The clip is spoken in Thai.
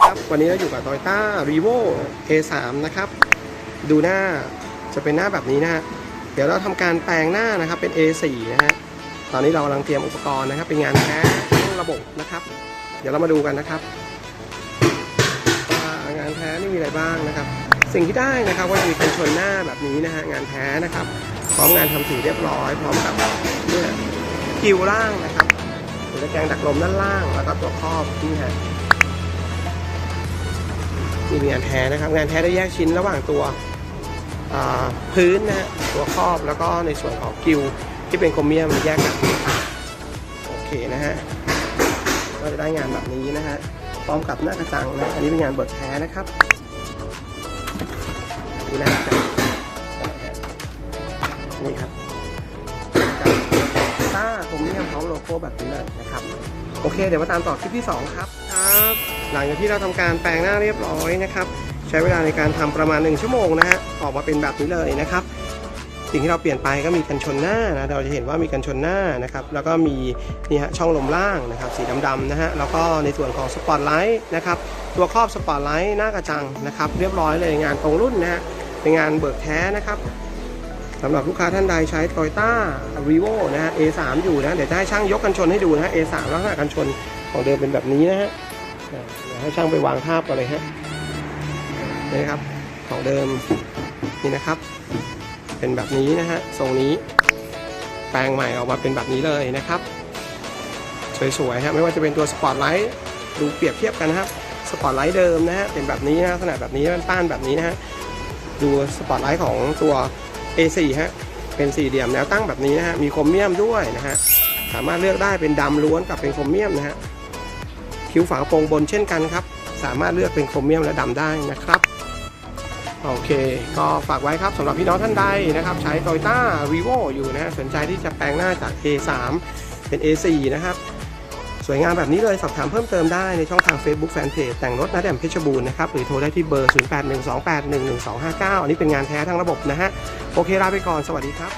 ครับวันนี้เราอยู่กับ Toyota Revo A3 นะครับ ดูหน้าจะเป็นหน้าแบบนี้นะฮะเดี๋ยวเราทำการแปลงหน้านะครับเป็น A4 นะฮะตอนนี้เรากำลังเตรียมอุปกรณ์นะครับ เป็นงานแท้ทั้งระบบนะครับ เดี๋ยวเรามาดูกันนะครับว่างานแท้นี่มีอะไรบ้างนะครับ สิ่งที่ได้นะครับก็จะมีกันชนหน้าแบบนี้นะฮะงานแท้นะครับ พร้อมงานทำสีเรียบร้อย พร้อมกับเนี่ยกิวล่างนะครับตัวตะแกรงดักลมด้านล่างแล้วก็ตัวครอบนี่ฮะ นี่เป็นงานแท้นะครับ งานแท้ได้แยกชิ้นระหว่างตัวพื้นนะฮะตัวครอบแล้วก็ในส่วนของกิวที่เป็นโครเมียมแยกกันโอเคนะฮะก็จะได้งานแบบนี้นะฮะพร้อมกับหน้ากระจังนะอันนี้เป็นงานเบิกแท้นะครับนี่นะนี่ครับาโครเมียมพร้อมโลโก้แบบนี้เลยนะครับ โอเค เดี๋ยวมาตามต่อคลิปที่ 2 ครับครับหลังจากที่เราทำการแปลงหน้าเรียบร้อยนะครับใช้เวลาในการทำประมาณ 1 ชั่วโมงนะฮะออกมาเป็นแบบนี้เลยนะครับ สิ่งที่เราเปลี่ยนไปก็มีกันชนหน้านะเราจะเห็นว่ามีกันชนหน้านะครับแล้วก็มีนี่ฮะช่องลมล่างนะครับสีดำๆนะฮะแล้วก็ในส่วนของสปอตไลท์นะครับตัวครอบสปอตไลท์หน้ากระจังนะครับเรียบร้อยเลยงานตรงรุ่นนะฮะเป็นงานเบิกแท้นะครับ สำหรับลูกค้าท่านใดใช้ Toyota r e v o นะฮะ A3 อยู่นะ เดี๋ยวจะให้ช่างยกกันชนให้ดูนะฮะ A3 ลักษณะกันชนของเดิมเป็นแบบนี้นะฮะเดี๋ยวให้ช่างไปวางทาบกันเลยฮะนี่ครับของเดิมนี่นะครับ เป็นแบบนี้นะฮะทรงนี้ แปลงใหม่ออกมาเป็นแบบนี้เลยนะครับ สวยๆฮะไม่ว่าจะเป็นตัวสปอตไลท์ดูเปรียบเทียบกันนะครับสปอตไลท์เดิมนะฮะเป็นแบบนี้นะลักษณะแบบนี้ป้านแบบนี้นะฮะดูสปอตไลท์ของตัว A4 ฮะเป็นสี่เหลี่ยมแนวตั้งแบบนี้นะฮะมีโครเมียมด้วยนะฮะสามารถเลือกได้เป็นดำล้วนกับเป็นโครเมียมนะฮะคิ้วฝากระโปรงบนเช่นกันครับ สามารถเลือกเป็นโครเมียมและดำได้นะครับโอเค ก็ฝากไว้ครับสำหรับพี่น้องท่านใดนะครับ ใช้ Toyota r e v o อยู่นะฮะสนใจที่จะแปลงหน้าจาก A3 เป็น A4 นะครับ สวยงามแบบนี้เลยสอบถามเพิ่มเติมได้ในช่องทาง Facebook Fanpage แต่งรถนะแดมเพชรบูรณ์นะครับหรือโทรได้ที่เบอร์ 0812811259 อันนี้เป็นงานแท้ทั้งระบบนะฮะโอเคลาไปก่อนสวัสดีครับ